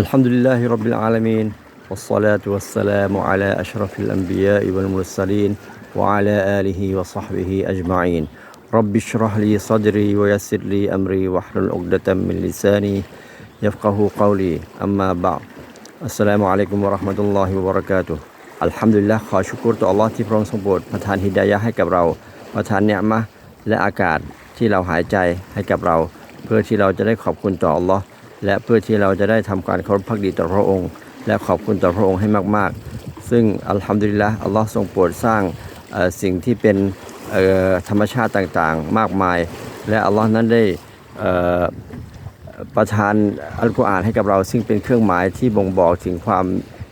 الحمد لله رب العالمين والصلاة والسلام على أشرف الأنبياء والمرسلين وعلى آله وصحبه أجمعين رب اشرح لي صدري ويسر لي أمري واحلل عقدة من لساني يفقه قولي أما بعد السلام عليكم ورحمة الله وبركاته อัลฮัมดุลิลละขอชุกรต่อ Allah ที่พระองค์ทรงโปรดประทานฮิดายะห์ให้กับเรา ประทานเนียมะห์และอากาศที่เราหายใจให้กับเรา เพื่อที่เราจะได้ขอบคุณต่อ Allah และเพื่อที่เราจะได้ทำการเคารพพักดีต่อพระองค์ และขอบคุณต่อพระองค์ให้มาก ๆ ซึ่งอัลฮัมดุลิลละอัลลอฮ์ทรงโปรดสร้างสิ่งที่เป็นธรรมชาติต่างๆ มากมาย และอัลลอฮ์นั้นได้ประทานอัลกุรอานให้กับเรา ซึ่งเป็นเครื่องหมายที่บ่งบอกถึงความ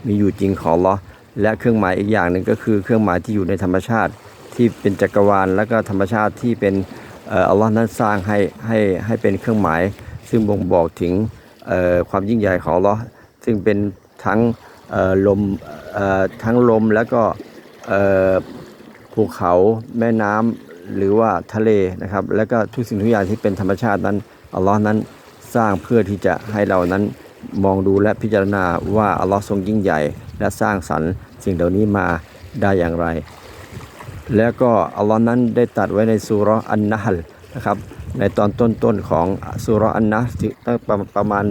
มีอยู่จริงของอัลลอฮ์และเครื่องหมายอีกอย่างหนึ่งก็คือเครื่องหมายที่อยู่ในธรรมชาติที่เป็นจักรวาล และก็ธรรมชาติที่เป็นอัลลอฮ์นั้นสร้างให้ให้ให้เป็นเครื่องหมาย ซึ่งบ่งบอกถึง ความยิ่งใหญ่ของลอซึ่งเป็นทั้งลมทั้งลมแล้วก็ภูเขาแม่น้ำหรือว่าทะเลนะครับ แล้วก็ทุกสิ่งทุกอย่างที่เป็นธรรมชาตินั้นอัลลอฮ์นั้นสร้างเพื่อที่จะให้เรานั้นมองดูและพิจารณาว่าอัลลอฮ์ทรงยิ่งใหญ่ และสร้างสรรค์สิ่งเหล่านี้มาได้อย่างไร แล้วก็อัลลอฮ์นั้นได้ตัดไว้ในสุรอันนะฮลนะครับ ในตอนต้นๆของสุราอันนะตั้งประประมาณ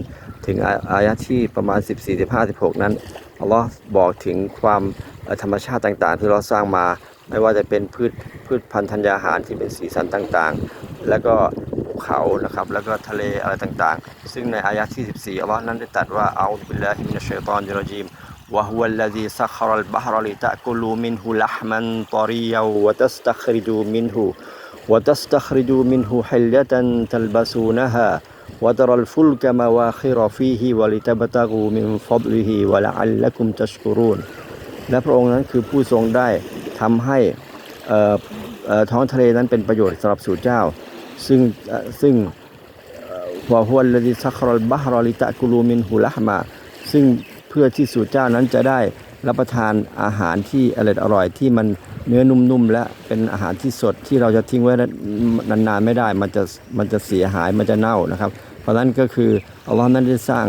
ถึงอาอายะที่ประมาณ 14 15 16 นั้นอัลลอฮ์บอกถึงความธรรมชาติต่างๆ ที่เราสร้างมา ไม่ว่าจะเป็นพืชพืชพันธุ์ธัญญาหารที่เป็นสีสันต่างๆ แล้วก็ภูเขานะครับแล้วก็ทะเลอะไรต่างๆ ซึ่งในอายะที่ 14อัลลอฮ์นั้นได้ตรัสว่าเอาบิลลาฮิมินัชชัยฏอนิรจีม وهو الذي سخر البحر لتأكلوا منه لحما طريا وتستخرجوا منه وتستخرجوا منه حلية تلبسونها وترى الفلك مواخر فيه ولتبتغوا من فضله ولعلكم تشكرون และพระองค์นั้นคือผู้ทรงได้ทำให้เอ่อเอ่อท้องทะเลนั้นเป็นประโยชน์สำหรับสู่เจ้า ซึ่งเอ่อซึ่งวะฮุวลลดีซัครอลบะฮรอลิตะกุลูมินฮุละฮ์มา ซึ่ง เพื่อที่สู่เจ้านั้นจะได้รับประทานอาหารที่อร่อยอร่อยที่มันเนื้อนุ่มๆและเป็นอาหารที่สดที่เราจะทิ้งไว้นานๆไม่ได้ มันจะมันจะเสียหายมันจะเน่านะครับ เพราะฉะนั้นก็คืออัลลอฮ์นั้นได้สร้าง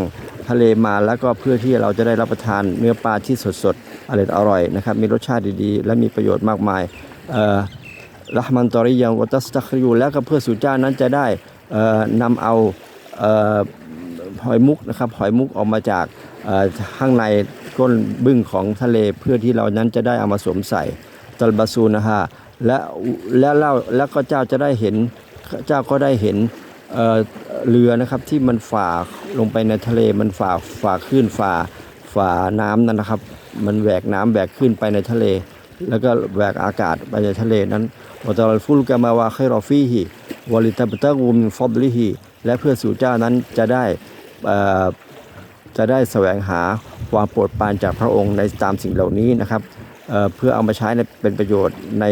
ทะเลมาแล้วก็เพื่อที่เราจะได้รับประทานเนื้อปลาที่สดๆอร่อยอร่อยนะครับ มีรสชาติดีๆ และมีประโยชน์มากมายเอ่อละมันตอริยังวัตสตัคริยูแล้วก็เพื่อสู่เจ้านั้นจะได้เอ่อนำเอาเอ่อหอยมุกนะครับหอยมุกออกมาจาก ข้างในก้นบึ้งของทะเลเพื่อที่เรานั้นจะได้เอามาสวมใส่ตัลบาซูนะฮะและและเล่าแล้วก็เจ้าจะได้เห็นเจ้าก็ได้เห็นเเรือนะครับที่มันฝ่าลงไปในทะเลมันฝ่าฝ่าคลื่นฝ่าฝ่าน้ำนั่นนะครับ มันแหวกน้ำแหวกขึ้นไปในทะเล แล้วก็แหวกอากาศไปในทะเลนั้นวะตาลฟุลกามาวาคิรอฟีฮิวะลิตับตะกูมินฟอดลิฮิและเพื่อสู่เจ้านั้นจะได้อ่อ จะได้แสวงหาความโปรดปรานจากพระองค์ในตามสิ่งเหล่านี้นะครับเเพื่อเอามาใช้ในเป็นประโยชน์ใน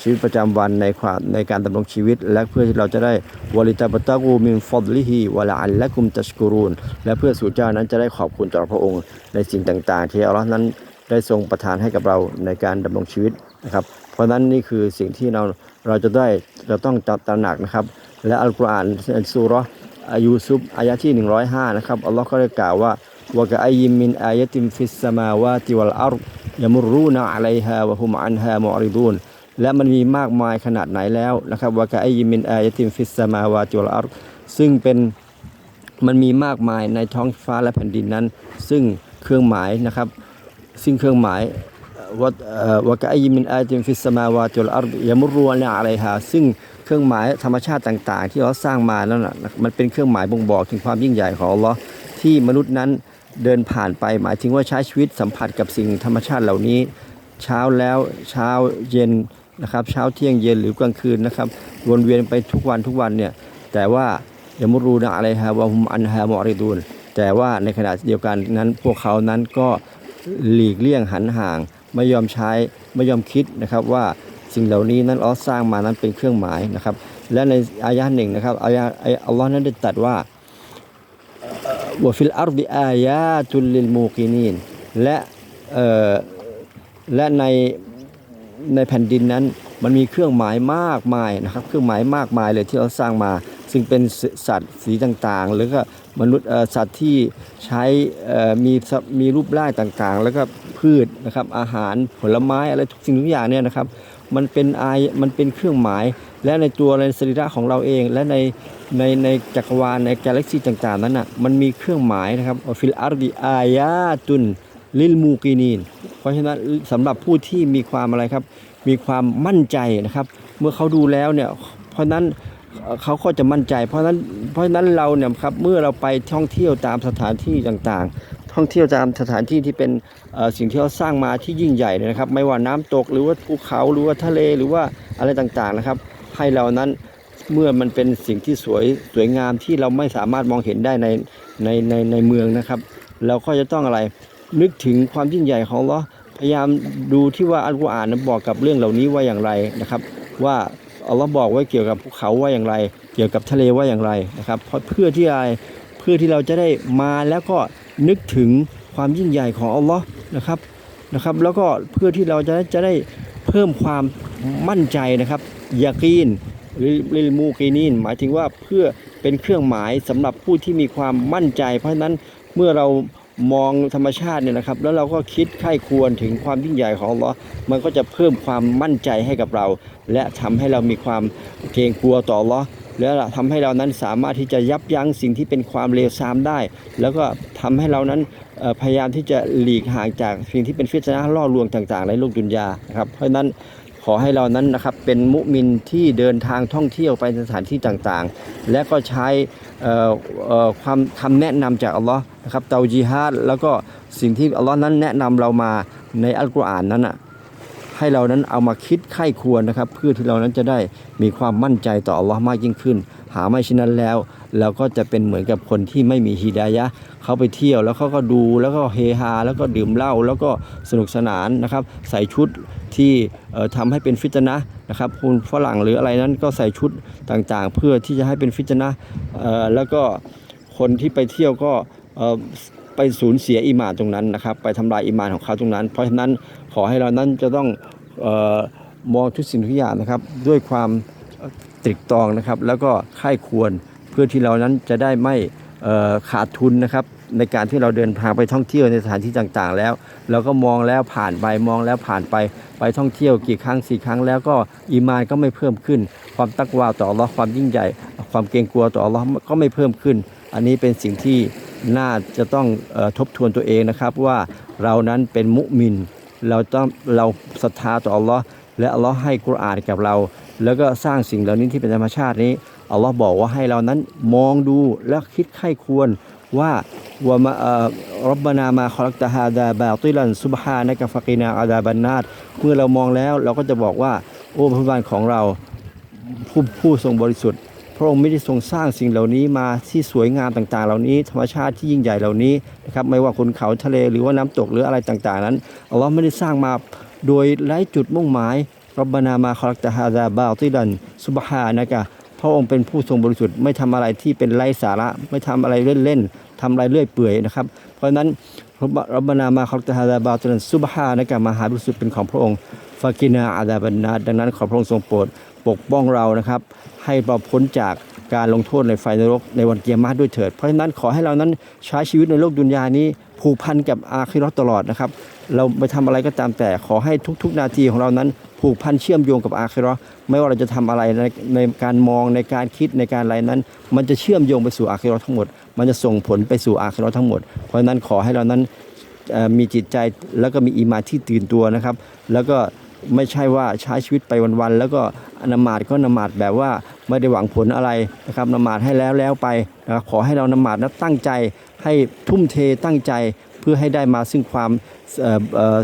ชีวิตประจำวันในความในการดำรงชีวิต และเพื่อที่เราจะได้วลิตับตะกูมินฟอดลิฮิวละอัลละกุมตัชกุรูนและเพื่อสู่เจ้านั้นจะได้ขอบคุณต่อพระองค์ในสิ่งต่างๆ ที่อัลลอฮ์นั้นได้ทรงประทานให้กับเราในการดำรงชีวิตนะครับ เพราะฉะนั้นนี่คือสิ่งที่เราเราจะได้เราต้องตระหนักนะครับ และอัลกุรอานในซูราะห์ อายูซุบอายะที่ 105 นะครับ อัลลอฮ์ก็ได้กล่าวว่าวะกะอัยยิมมินอายะติมฟิสสมาวาติวัลอัรฎยมุรูนะอะลัยฮาวะฮุมอันฮามอริดูนและมันมีมากมายขนาดไหนแล้วนะครับวะกะอัยยิมมินอายะติมฟิสสมาวาติวัลอัรซึ่งเป็นมันมีมากมายในท้องฟ้าและแผ่นดินนั้น ซึ่งเครื่องหมายนะครับ ซึ่งเครื่องหมาย วัดวะกะอิมินอาจิมฟิสมาวาตุลอัรฎยามุรูนะอะไรฮะซึ่งเครื่องหมายธรรมชาติต่าง ๆ ที่เราสร้างมาแล้วนะมันเป็นเครื่องหมายบ่งบอกถึงความยิ่งใหญ่ของอัลลอที่มนุษย์นั้นเดินผ่านไป หมายถึงว่าใช้ชีวิตสัมผัสกับสิ่งธรรมชาติเหล่านี้ เช้าแล้วเช้าเย็นนะครับ เช้าเที่ยงเย็นหรือกลางคืนนะครับ วนเวียนไปทุกวันทุกวันเนี่ยแต่ว่ายามุรูนะอะไรฮะวะฮุมอันฮามอริดูนแต่ว่าในขณะเดียวกันนั้นพวกเขานั้นก็หลีกเลี่ยงหันห่าง ไม่ยอมใช้ไม่ยอมคิดนะครับว่าสิ่งเหล่านี้นั้นอัลลอฮ์สร้างมานั้นเป็นเครื่องหมายนะครับ และในอายะหนึ่งนะครับอายะอัลลอฮ์นั้นได้ตรัสว่าวะฟิลอาร์ดิอายาตุลลิลมูกินีนและเออและในในแผ่นดินนั้นมันมีเครื่องหมายมากมายนะครับ เครื่องหมายมากมายเลยที่เราสร้างมา ซึ่งเป็นสัตว์สีต่างๆ หรือก็มนุษย์สัตว์ที่ใช้มีมีรูปร่างต่างๆ แล้วก็ พืชนะครับ อาหารผลไม้อะไรทุกสิ่งทุกอย่างเนี่ยนะครับ มันเป็นอายมันเป็นเครื่องหมาย และในตัวในสรีระของเราเอง และในในในจักรวาลในกาแล็กซีต่างๆนั้นอะมันมีเครื่องหมายนะครับฟิลอาร์ดิอายาตุนลิลมูกีนีนเพราะฉะนั้นสำหรับผู้ที่มีความอะไรครับ มีความมั่นใจนะครับ เมื่อเขาดูแล้วเนี่ยเพราะนั้นเขาก็จะมั่นใจ เพราะนั้นเพราะฉะนั้นเราเนี่ยครับเมื่อเราไปท่องเที่ยวตามสถานที่ต่างๆ ท่องเที่ยวตามสถานที่ที่เป็นสิ่งที่เขาสร้างมาที่ยิ่งใหญ่เนี่ยนะครับ ไม่ว่าน้ำตกหรือว่าภูเขาหรือว่าทะเลหรือว่าอะไรต่างๆนะครับ ให้เรานั้นเมื่อมันเป็นสิ่งที่สวยสวยงามที่เราไม่สามารถมองเห็นได้ในในในในเมืองนะครับ เราก็จะต้องอะไรนึกถึงความยิ่งใหญ่ของเลาพยายามดูที่ว่าอัลกุรอานนั้นบอกกับเรื่องเหล่านี้ว่าอย่างไรนะครับ ว่าอัลลอฮ์บอกไว้เกี่ยวกับภูเขาว่าอย่างไร เกี่ยวกับทะเลว่าอย่างไรนะครับ เพราะเพื่อที่อะไรเพื่อที่เราจะได้มาแล้วก็ นึกถึงความยิ่งใหญ่ของอัลลอฮ์นะครับนะครับ แล้วก็เพื่อที่เราจะจะได้เพิ่มความมั่นใจนะครับยากีนหรือลิลมูกีนีนหมายถึงว่าเพื่อเป็นเครื่องหมายสำหรับผู้ที่มีความมั่นใจ เพราะฉะนั้นเมื่อเรามองธรรมชาติเนี่ยนะครับ แล้วเราก็คิดไข้ควรถึงความยิ่งใหญ่ของอัลลอฮ์มันก็จะเพิ่มความมั่นใจให้กับเรา และทำให้เรามีความเกรงกลัวต่ออัลลอฮ์ และทำให้เรานั้นสามารถที่จะยับยั้งสิ่งที่เป็นความเลวทรามได้ แล้วก็ทำให้เรานั้นพยายามที่จะหลีกห่างจากสิ่งที่เป็นฟิตนะล่อลวงต่างๆในโลกดุนยานะครับเพราะฉะนั้นขอให้เรานั้นนะครับเป็นมุมินที่เดินทางท่องเที่ยวไปสถานที่ต่างๆ และก็ใช้ความคำแนะนำจากอัลลอฮ์นะครับเตาจีฮาดแล้วก็สิ่งที่อัลลอฮ์นั้นแนะนำเรามาในอัลกุรอานนั้นอะ ให้เรานั้นเอามาคิดไข้ควรนะครับ เพื่อที่เรานั้นจะได้มีความมั่นใจต่ออัลลอฮ์มากยิ่งขึ้น หาไม่เช่นนั้นแล้วเราก็จะเป็นเหมือนกับคนที่ไม่มีฮิดายะเขาไปเที่ยวแล้วเขาก็ดูแล้วก็เฮฮาแล้วก็ดื่มเหล้าแล้วก็สนุกสนานนะครับ ใส่ชุดที่เอ่อทำให้เป็นฟิตนะนะครับคุณฝรั่งหรืออะไรนั้นก็ใส่ชุดต่างๆ เพื่อที่จะให้เป็นฟิตนะห์เอ่อแล้วก็คนที่ไปเที่ยวก็ ไปสูญเสียอีหมานตรงนั้นนะครับ ไปทำลายอีหมานของเขาตรงนั้น เพราะฉะนั้นขอให้เรานั้นจะต้องออมองทุกสิ่งทุกอย่างนะครับ ด้วยความตรึกตรองนะครับ แล้วก็ค่ายควรเพื่อที่เรานั้นจะได้ไม่ขาดทุนนะครับ ในการที่เราเดินทางไปท่องเที่ยวในสถานที่ต่างๆ แล้วเราก็มองแล้วผ่านไปมองแล้วผ่านไปไปท่องเที่ยวกี่ครั้งสี่ครั้งแล้วก็อีมานก็ไม่เพิ่มขึ้น ความตักวาต่ออัลเลาะห์ความยิ่งใหญ่ ความเกรงกลัวต่ออัลเลาะห์ก็ไม่เพิ่มขึ้น อันนี้เป็นสิ่งที่ น่าจะต้องออทบทวนตัวเองนะครับว่าเรานั้นเป็นมุมิน เราต้องเราศรัทธาต่ออัลลอฮ์และอัลลอฮ์ให้กุรอานกับเรา แล้วก็สร้างสิ่งเหล่านี้ที่เป็นธรรมชาตินี้อัลลอฮ์บอกว่าให้เรานั้นมองดูและคิดไข้ควรว่าว่ามาเอ่อรับบานามาคอลักตาฮาดาบาติลันซุบฮานะกะฟะกีนาอาดาบันนาตเมื่อเรามองแล้วเราก็จะบอกว่า โอ้พระบานของเราผู้ผู้ทรงบริสุทธิ์ ระองค์ไม่ได้ทรงสร้างสิ่งเหล่านี้มาที่สวยงามต่างๆ เหล่านี้ ธรรมชาติที่ยิ่งใหญ่เหล่านี้นะครับไม่ว่าขุนเขาทะเลหรือว่าน้ำตกหรืออะไรต่างๆ นั้นอัลลอฮ์ไม่ได้สร้างมาโดยไร้จุดมุ่งหมายรับบานามาคอลักตฮาดาบาติดันซุบฮานะกะพระองค์เป็นผู้ทรงบริสุทธิ์ไม่ทำอะไรที่เป็นไร้สาระ ไม่ทำอะไรเล่นๆทำอะไรเลื่อยเปื่อยนะครับ เพราะฉะนั้นรับบานามาคอลักตฮาดาบาติดันซุบฮานะกะมหาบริสุทธิ์เป็นของพระองค์ฟากินาอาดาบันนาดังนั้นขอพระองค์ทรงโปรด ปกป้องเรานะครับ ให้เราพ้นจากการลงโทษในไฟนรกในวันเกียรมาด้วยเถิด เพราะฉะนั้นขอให้เรานั้นใช้ชีวิตในโลกดุนยานี้ผูกพันกับอาคิราะห์ตลอดนะครับ เราไปทำอะไรก็ตามแต่ขอให้ทุก ๆ นาทีของเรานั้น ผูกพันเชื่อมโยงกับอาคิราะห์ไม่ว่าเราจะทำอะไรในในการมองในการคิดในการอะไรนั้น มันจะเชื่อมโยงไปสู่อาคิราะห์ทั้งหมด มันจะส่งผลไปสู่อาคิราะห์ทั้งหมด เพราะฉะนั้นขอให้เรานั้นมีจิตใจแล้วก็มีอีมาที่ตื่นตัวนะครับ แล้วก็ ไม่ใช่ว่าใช้ชีวิตไปวันๆแล้วก็นมาดก็นมาดแบบว่าไม่ได้หวังผลอะไรนะครับนมาดให้แล้วแล้วไปนะครับขอให้เรานมาดนั้นตั้งใจให้ทุ่มเทตั้งใจเพื่อให้ได้มาซึ่งความ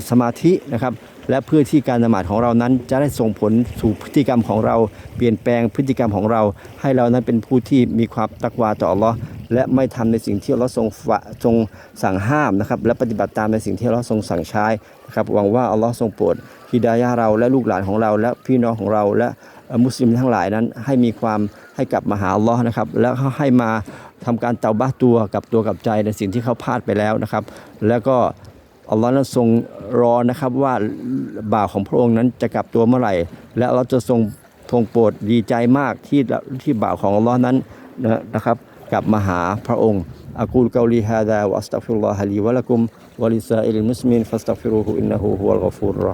สมาธินะครับและเพื่อที่การนมาดของเรานั้นจะได้ส่งผลสู่พฤติกรรมของเรา เปลี่ยนแปลงพฤติกรรมของเรา ให้เรานั้นเป็นผู้ที่มีความตักวาต่ออัลลอฮ์ และไม่ทำในสิ่งที่อัลลอฮ์ทรงฝะทรงสั่งห้ามนะครับและปฏิบัติตามในสิ่งที่อัลลอฮ์ทรงสั่งใช้นะครับหวังว่าอัลลอฮ์ทรงโปรดฮิดายะเราและลูกหลานของเรา และพี่น้องของเราและมุสลิมทั้งหลายนั้นให้มีความให้กลับมาหาอัลลอฮ์นะครับแล้วเขาให้มาทำการเตาบ้าตัวกับตัวกับใจในสิ่งที่เขาพลาดไปแล้วนะครับ แล้วก็อัลลอฮ์นั้นทรงรอนะครับว่าบ่าวของพระองค์นั้นจะกลับตัวเมื่อไหร่ และเราจะทรงทรงโปรดดีใจมากที่ที่บ่าวของอัลลอฮ์นั้นนะครับ กลับมาหาพระองค์อากูลกาลีฮาดาวัสตัฟิรุลลอฮะลีวะลักุมวะลิซาอิลมุสลิมินฟัสตัฟิรุฮุอินนะฮูฮุวัลกฟูรรอ